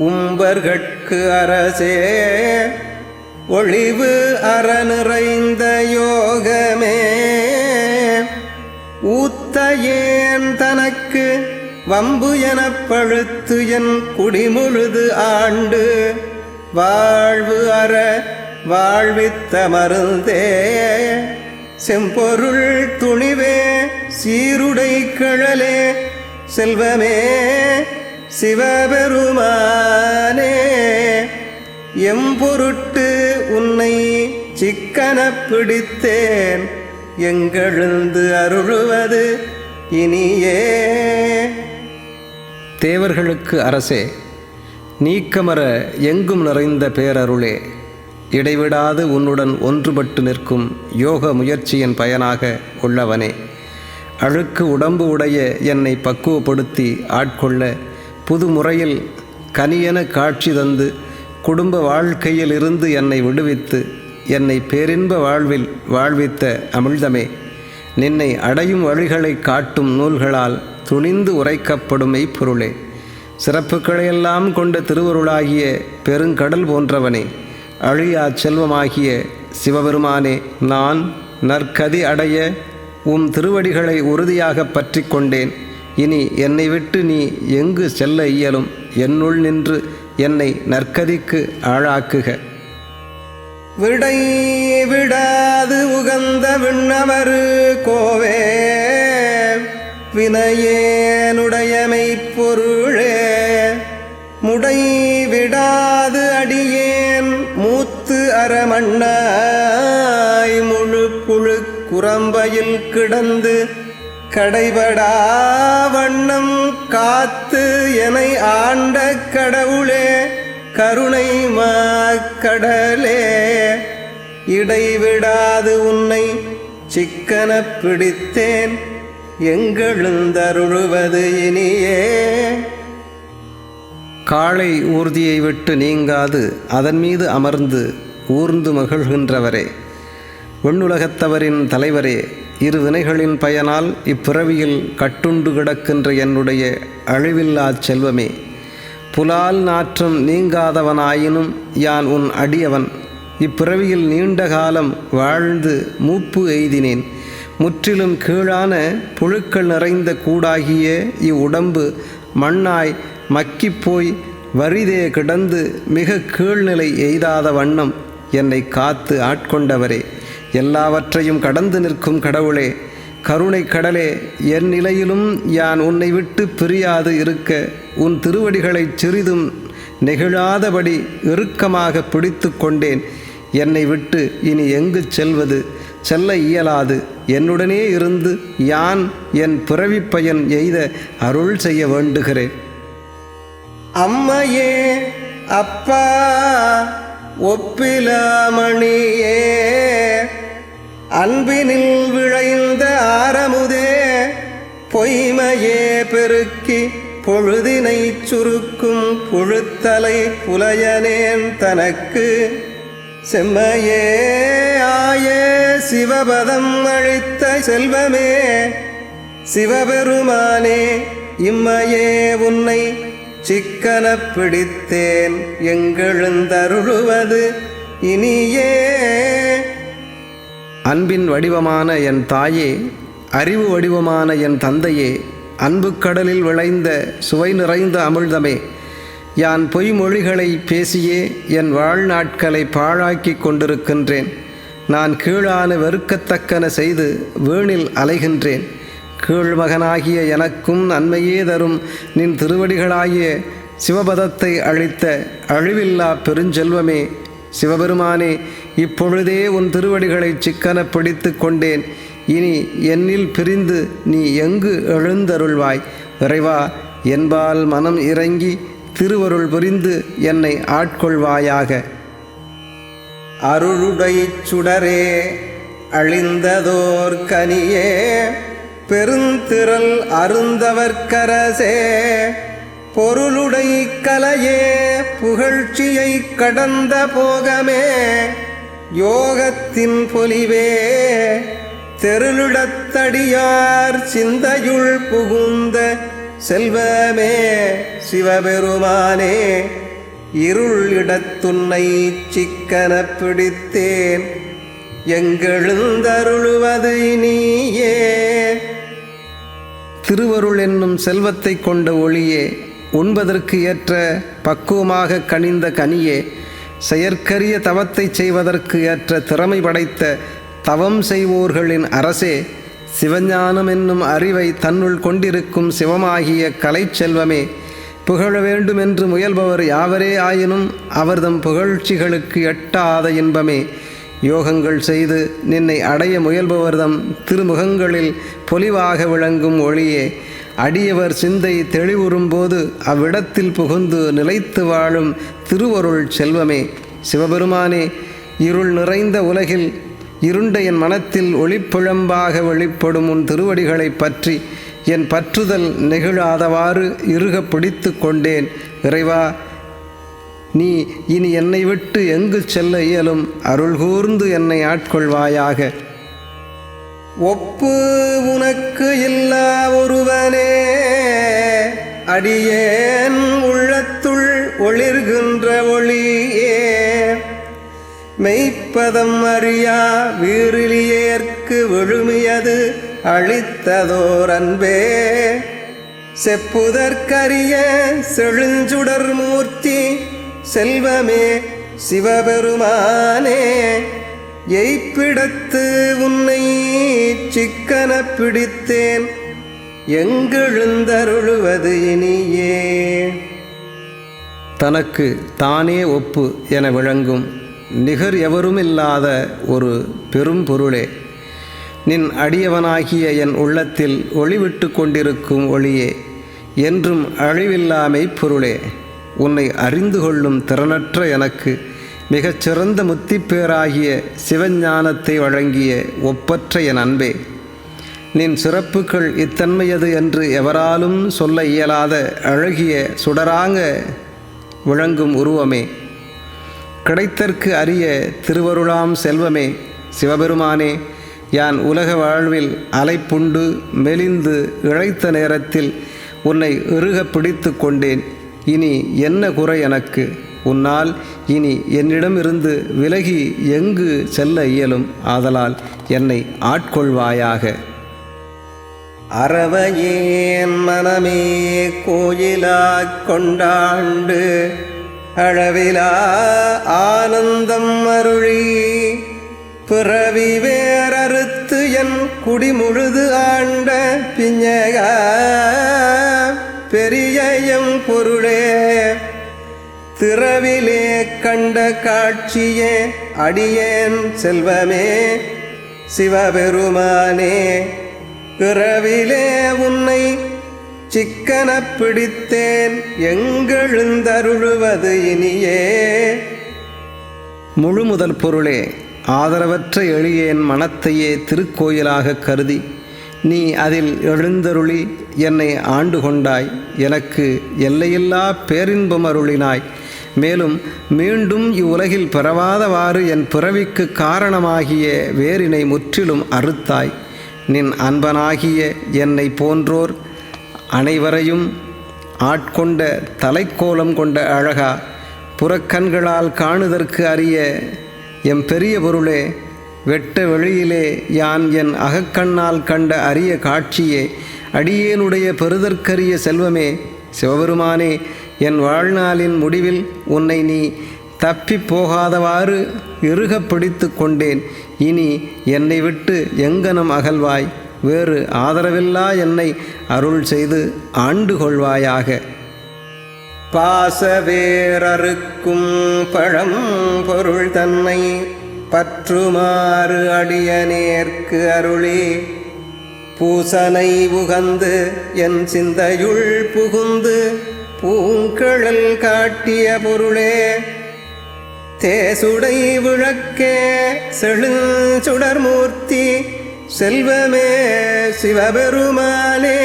உம்பர்கட்கு அரசே ஒளிவு அறநிறைந்த யோகமே. ஊத்த ஏன் தனக்கு வம்பு எனப் பழுத்து என் குடிமுழுது ஆண்டு வாழ்வு அற வாழ்வித்த மருந்தே. செம்பொருள் துணிவே சீருடை கழலே செல்வமே. சிவபெருமானே எம்பொருட்டு உன்னை சிக்கன பிடித்தேன். எங்கெழுந்து அருளுவது இனியே. தேவர்களுக்கு அரசே நீக்கமர எங்கும் நிறைந்த பேரருளே இடைவிடாது உன்னுடன் ஒன்றுபட்டு நிற்கும் யோக முயற்சியின் பயனாக உள்ளவனே. அழுக்கு உடம்பு உடைய என்னை பக்குவப்படுத்தி ஆட்கொள்ள புது முறையில் கனியென காட்சி தந்து குடும்ப வாழ்க்கையில் இருந்து என்னை விடுவித்து என்னை பேரின்ப வாழ்வில் வாழ்வித்த அமிழ்தமே நின்னை அடையும் வழிகளை காட்டும் நூல்களால் துணிந்து உரைக்கப்படும் மெய்ப்பொருளே. சிறப்புகளையெல்லாம் கொண்ட திருவருளாகிய பெருங்கடல் போன்றவனே அழியா செல்வமாகிய சிவபெருமானே நான் நற்கதி அடைய உம் திருவடிகளை உறுதியாக பற்றி கொண்டேன். இனி என்னை விட்டு நீ எங்கு செல்ல இயலும்? என்னுள் நின்று என்னை நற்கதிக்கு ஆளாக்குக. விடை விடாது உகந்த விண்ணவர் கோவே. வினையேனுடையமை பொருளே. முடை விடாது அடியேன் மூத்து அறமண்ணாய். முழு புழு குரம்பையில் கிடந்து கடைபடா வண்ணம் காத்து எனை ஆண்ட கடவுளே கருணை மாக்கடலே இடைவிடாது உன்னை சிக்கன பிடித்தேன் எங்கெழுந்தருளுவது இனியே. காளை ஊர்தியை விட்டு நீங்காது அதன் மீது அமர்ந்து ஊர்ந்து மகிழ்கின்றவரே. வெண்ணுலகத்தவரின் தலைவரே இரு வினைகளின் பயனால் இப்பிறவியில் கட்டுண்டு கிடக்கின்ற என்னுடைய அழிவில்லா செல்வமே. புலால் நாற்றம் நீங்காதவனாயினும் யான் உன் அடியவன். இப்பிறவியில் நீண்ட காலம் வாழ்ந்து மூப்பு எய்தினேன். முற்றிலும் கீழான புழுக்கள் நிறைந்த கூடாகிய இவ்வுடம்பு மண்ணாய் மக்கிப்போய் வரிதே கிடந்து மிக கீழ்நிலை எய்தாத வண்ணம் என்னை காத்து ஆட்கொண்டவரே. எல்லாவற்றையும் கடந்து நிற்கும் கடவுளே கருணை கடலே என் நிலையிலும் யான் உன்னை விட்டு பிரியாது இருக்க உன் திருவடிகளைச் சிறிதும் நெகிழாதபடி இறுக்கமாக பிடித்து கொண்டேன். என்னை விட்டு இனி எங்கு செல்வது? செல்ல இயலாது. என்னுடனே இருந்து யான் என் பிறவி பயன் எய்த அருள் செய்ய வேண்டுகிறேன். அம்மையே அப்பா ஒப்பிலாமணியே அன்பினில் விழைந்த ஆரமுதே பொய்மையே பெருக்கி பொழுதினை சுருக்கும் புழுத்தலை புலையனேன் தனக்கு. செம்மையே ஆயே சிவபதம் அழித்த செல்வமே சிவபெருமானே இம்மையே உன்னை சிக்கன பிடித்தேன் எங்கெழுந்தருளுவது இனியே. அன்பின் வடிவமான என் தாயே அறிவு வடிவமான என் தந்தையே அன்புக்கடலில் விளைந்த சுவை நிறைந்த அமிழ்தமே. யான் பொய்மொழிகளை பேசியே என் வாழ்நாட்களை பாழாக்கிக் கொண்டிருக்கின்றேன். நான் கீழான வெறுக்கத்தக்கன செய்து வீணில் அலைகின்றேன். கீழ்மகனாகிய எனக்கும் நன்மையே தரும் நின் திருவடிகளாகிய சிவபதத்தை அழித்த அழிவில்லா பெருஞ்செல்வமே சிவபெருமானே இப்பொழுதே உன் திருவடிகளை சிக்கன பிடித்து கொண்டேன். இனி என்னில் பிரிந்து நீ எங்கு எழுந்தருள்வாய்? இறைவா என்பால் மனம் இறங்கி திருவருள் புரிந்து என்னை ஆட்கொள்வாயாக. அருளுடை சுடரே அழிந்ததோர் கனியே பெருந்திரள் அருந்தவர்க்கரசே பொருளுடை கலையே புகழ்ச்சியை கடந்த போகமே. யோகத்தின் பொலிவே தெருளிடத்தடியார் சிந்தையுள் புகுந்த செல்வமே சிவபெருமானே இருள் இடத்துன்னை சிக்கன பிடித்தேன். எங்கெழுந்தருளுவது நீயே. திருவருள் என்னும் செல்வத்தை கொண்ட ஒளியே உண்பதற்கு ஏற்ற பக்குவமாக கனிந்த கனியே செயற்கரிய தவத்தை செய்வதற்கு ஏற்ற திறமை படைத்த தவம் செய்வோர்களின் அரசே சிவஞானம் என்னும் அறிவை தன்னுள் கொண்டிருக்கும் சிவமாகிய கலைச்செல்வமே புகழ வேண்டும் என்று முயல்பவர் யாவரே ஆயினும் அவர்தம் புகழ்ச்சிகளுக்கு எட்டாத இன்பமே. யோகங்கள் செய்து நின்னை அடைய முயல்பவர்தம் திருமுகங்களில் பொலிவாக விளங்கும் ஒளியே அடியவர் சிந்தை தெளிவுறும்போது அவ்விடத்தில் புகுந்து நிலைத்து வாழும் திருவருள் செல்வமே. சிவபெருமானே இருள் நிறைந்த உலகில் இருண்ட என் மனத்தில் ஒளிப்புழம்பாக வெளிப்படும் உன் திருவடிகளைப் பற்றி என் பற்றுதல் நெகிழாதவாறு இறுக பிடித்து கொண்டேன். இறைவா நீ இனி என்னை விட்டு எங்கு செல்ல இயலும்? அருள் கூர்ந்து என்னை ஆட்கொள்வாயாக. ஒப்பு உனக்கு இல்லா ஒருவனே. அடியேன் உள்ளத்துள் ஒளிர்கின்ற ஒளியே. மெய்ப்பதம் அறியா வீரிலியேற்கு விழுமியது அழித்ததோர் அன்பே. செப்புதற்கரிய செழுஞ்சுடர் மூர்த்தி செல்வமே சிவபெருமானே. எய்ப்பிடத்து உன்னை சிக்கன பிடித்தேன். எங்கெழுந்தருளுவது இனியே. தனக்கு தானே ஒப்பு என விளங்கும் நிகர் எவருமில்லாத ஒரு பெரும் பொருளே. நின் அடியவனாகிய என் உள்ளத்தில் ஒளிவிட்டு கொண்டிருக்கும் ஒளியே. என்றும் அழிவில்லாமை பொருளே. உன்னை அறிந்து கொள்ளும் திறனற்ற எனக்கு மிகச்சிறந்த முத்திப்பேராகிய சிவஞானத்தை வழங்கிய ஒப்பற்ற என் அன்பே. நின் சிறப்புகள் இத்தன்மையது என்று எவராலும் சொல்ல இயலாத அழகிய சுடராங்க விளங்கும் உருவமே. கிடைத்தற்கு அரிய திருவருளாம் செல்வமே. சிவபெருமானே யான் உலக வாழ்வில் அலைப்புண்டு மெலிந்து இழைத்த நேரத்தில் உன்னை இறுக பிடித்து கொண்டேன். இனி என்ன குறை எனக்கு? உன்னால் இனி என்னிடமிருந்து விலகி எங்கு செல்ல இயலும்? ஆதலால் என்னை ஆட்கொள்வாயாக. அறவையேன் மனமே கோயிலாக் கொண்டாண்டு அளவிலா ஆனந்தம் அருளி பிறவி வேறறுத்து என் குடிமுழுது ஆண்ட பிஞ்சக பெரியயம் பொருளே திறவிலே கண்ட காட்சியே அடியேன் செல்வமே சிவபெருமானே. பிறவிலே உன்னை சிக்கன பிடித்தேன் எங்கெழுந்தருளுவது இனியே. முழு முதல் பொருளே ஆதரவற்ற எளியேன் மனத்தையே திருக்கோயிலாக கருதி நீ அதில் எழுந்தருளி என்னை ஆண்டு கொண்டாய் எனக்கு எல்லையில்லா பேரின்பம் அருளினாய். மேலும் மீண்டும் இவ்வுலகில் பிறவாதவாறு என் பிறவிக்கு காரணமாகிய வேரினை முற்றிலும் அறுத்தாய். நின் அன்பனாகிய என்னை போன்றோர் அனைவரையும் ஆட்கொண்ட தலைக்கோலம் கொண்ட அழகா புறக்கண்களால் காணுதற்கு அறிய எம் பெரிய பொருளே வெட்ட வெளியிலே யான் என் அகக்கண்ணால் கண்ட அரிய காட்சியே அடியேனுடைய பெறுதற்கரிய செல்வமே சிவபெருமானே என் வாழ்நாளின் முடிவில் உன்னை நீ தப்பி போகாதவாறு இறுக பிடித்து கொண்டேன். இனி என்னை விட்டு எங்கனம் அகல்வாய்? வேறு ஆதரவில்லா என்னை அருள் செய்து ஆண்டு கொள்வாயாக. பாசவேரறுக்கும் பழம் பொருள் தன்னை பற்றுமாறு அடியனேற்கு அருளி. பூசனை உகந்து என் சிந்தையுள் புகுந்து பூங்கழல் காட்டிய பொருளே தேசுடை விளக்கே செழுஞ்சுடர்மூர்த்தி செல்வமே சிவபெருமானே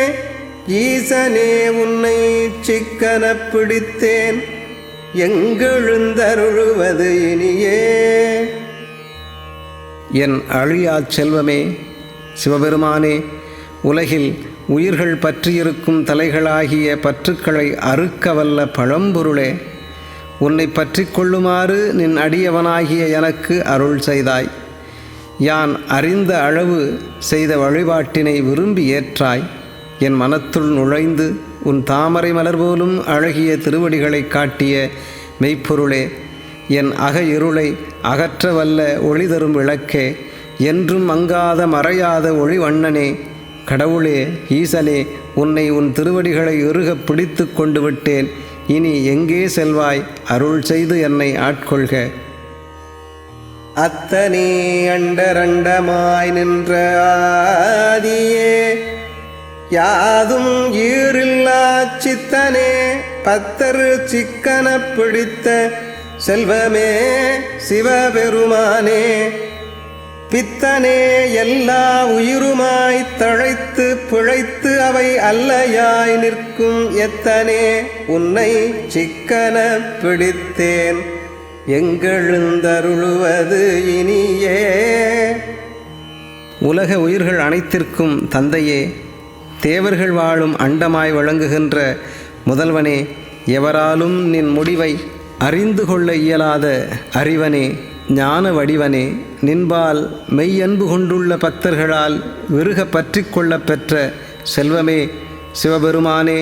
ஈசனே உன்னை சிக்கன பிடித்தேன் எங்கெழுந்தருழுவது இனியே. என் அழியா செல்வமே சிவபெருமானே உலகில் உயிர்கள் பற்றியிருக்கும் தலைகளாகிய பற்றுக்களை அறுக்க வல்ல பழம்பொருளே உன்னை பற்றி கொள்ளுமாறு நின் அடியவனாகிய எனக்கு அருள் செய்தாய். யான் அறிந்த அளவு செய்த வழிபாட்டினை விரும்பி ஏற்றாய். என் மனத்துள் நுழைந்து உன் தாமரை மலர் போலும் அழகிய திருவடிகளை காட்டிய மெய்ப்பொருளே என் அக இருளை அகற்ற வல்ல ஒளி தரும் விளக்கே என்றும் மங்காத மறையாத ஒளி வண்ணனே கடவுளே ஈசனே உன்னை உன் திருவடிகளை இறுக பிடித்து கொண்டு விட்டேன் இனி எங்கே செல்வாய்? அருள் செய்து என்னை ஆட்கொள்க. அத்தனே அண்டரண்டமாய் நின்ற ஆதியே யாதும் ஈரில்லா சித்தனே பத்தரு சிக்கன பிடித்த செல்வமே சிவபெருமானே. பித்தனே எல்லா உயிருமாய் தழைத்து பிழைத்து அவை அல்லையாய் நிற்கும் எத்தனே உன்னை சிக்கன பிடித்தேன். எங்கெழுந்தருளுவது இனியே. உலக உயிர்கள் அனைத்திற்கும் தந்தையே தேவர்கள் வாழும் அண்டமாய் வழங்குகின்ற முதல்வனே எவராலும் நின் முடிவை அறிந்து கொள்ள இயலாத அறிவனே. ஞான வடிவனே நின்பால் மெய்யன்பு கொண்டுள்ள பக்தர்களால் விருக பற்றி கொள்ளப் பெற்ற செல்வமே சிவபெருமானே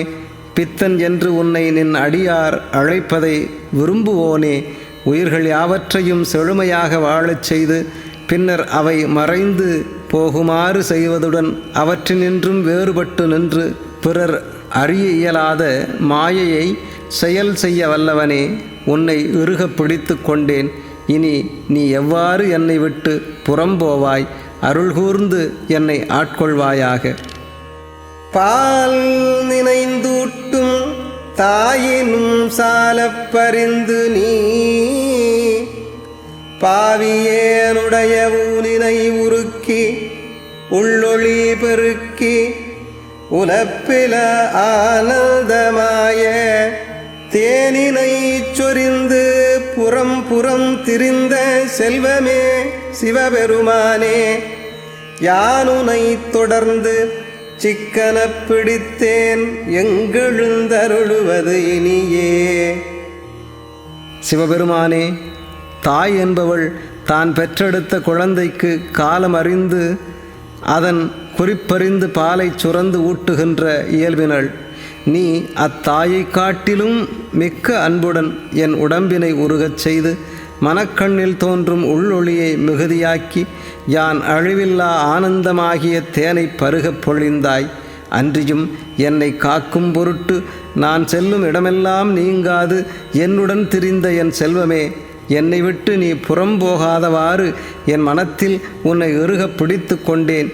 பித்தன் என்று உன்னை நின் அடியார் அழைப்பதை விரும்புவோனே உயிர்கள் யாவற்றையும் செழுமையாக வாழச் செய்து பின்னர் அவை மறைந்து போகுமாறு செய்வதுடன் அவற்றினின்றும் வேறுபட்டு நின்று பிறர் அறிய இயலாத மாயையை செயல் செய்ய வல்லவனே உன்னை இறுக பிடித்து கொண்டேன். இனி நீ எவ்வாறு என்னை விட்டு புறம்போவாய் அருள்கூர்ந்து என்னை ஆட்கொள்வாயாக. பால் நினைந்தூட்டும் தாயினும் சாலப்பறிந்து நீ. பாவியேனுடைய ஊனினை உருக்கி உள்ளொளி பெருக்கி உலப்பில ஆன திரிந்த செல்வமே சிவபெருமானே யானுனை தொடர்ந்து சிக்கன பிடித்தேன் எங்கெழுந்தருளுவது இனியே. சிவபெருமானே தாய் என்பவள் தான் பெற்றெடுத்த குழந்தைக்கு காலம் அறிந்து அதன் குறிப்பறிந்து பாலை சுரந்து ஊட்டுகின்ற இயல்பினள். நீ அத்தாயை காட்டிலும் மிக்க அன்புடன் என் உடம்பினை உருகச் செய்து மனக்கண்ணில் தோன்றும் உள்ளொளியை மிகுதியாக்கி யான் அழிவில்லா ஆனந்தமாகிய தேனை பருகப் பொழிந்தாய். அன்றியும் என்னை காக்கும் பொருட்டு நான் செல்லும் இடமெல்லாம் நீங்காது. என்னுடன் திரிந்த என் செல்வமே என்னை விட்டு நீ புறம் போகாதவாறு என் மனத்தில் உன்னை இறுக பிடித்து கொண்டேன்.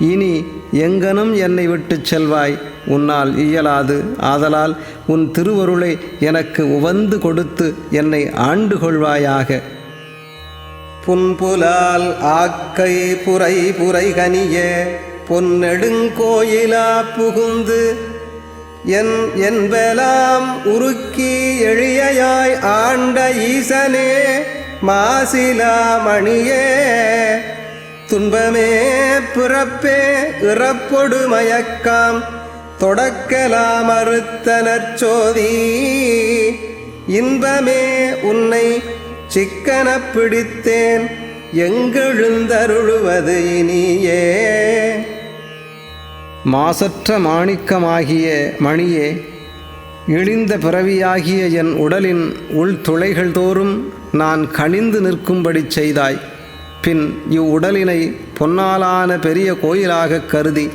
இனி எங்கனும் என்னை விட்டுச் செல்வாய். உன்னால் இயலாது. ஆதலால் உன் திருவருளை எனக்கு உவந்து கொடுத்து என்னை ஆண்டு கொள்வாயாக புன்புலால் ஆக்கை புரை புரை கனிய பொன்னெடுங்கோயிலா புகுந்து என் என்பலாம் உருக்கி எழியாய் ஆண்ட ஈசனே மாசிலா மணியே துன்பமே பிறப்பே இறப்பொடு மயக்காம். தொடக்கலாம் அறுத்த இன்பமே உன்னை சிக்கன பிடித்தேன். எங்கெழுந்தருளுவது இனியே. மாசற்ற மாணிக்கமாகிய மணியே இழிந்த பிறவியாகிய என் உடலின் உள்துளைகள் தோறும் நான் கனிந்து நிற்கும்படி செய்தாய். பின் இவ்வுடலினை பொன்னாலான பெரிய கோயிலாக கருதி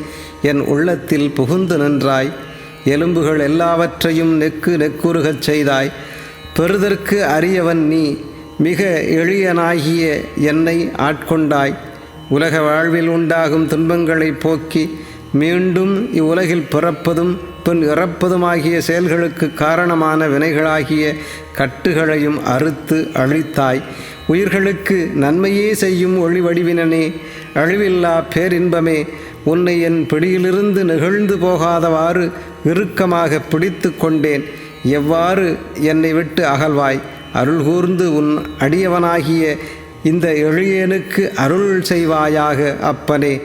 என் உள்ளத்தில் புகுந்து நின்றாய். எலும்புகள் எல்லாவற்றையும் நெக்கு நெக்குருகச் செய்தாய். பெறுதற்கு அரியவன் நீ மிக எளியனாகிய என்னை ஆட்கொண்டாய். உலக வாழ்வில் உண்டாகும் துன்பங்களை போக்கி மீண்டும் இவ்வுலகில் பிறப்பதும் பின் இறப்பதுமாகிய செயல்களுக்கு காரணமான வினைகளாகிய கட்டுகளையும் அறுத்து அழித்தாய். உயிர்களுக்கு நன்மையே செய்யும் ஒளி வடிவினனே அழிவில்லா பேரின்பமே உன்னை என் பிடியிலிருந்து நெகிழ்ந்து போகாதவாறு இறுக்கமாக பிடித்து கொண்டேன். எவ்வாறு என்னை விட்டு அகல்வாய்? அருள் கூர்ந்து உன் அடியவனாகிய இந்த எளியனுக்கு அருள் செய்வாயாக அப்பனே.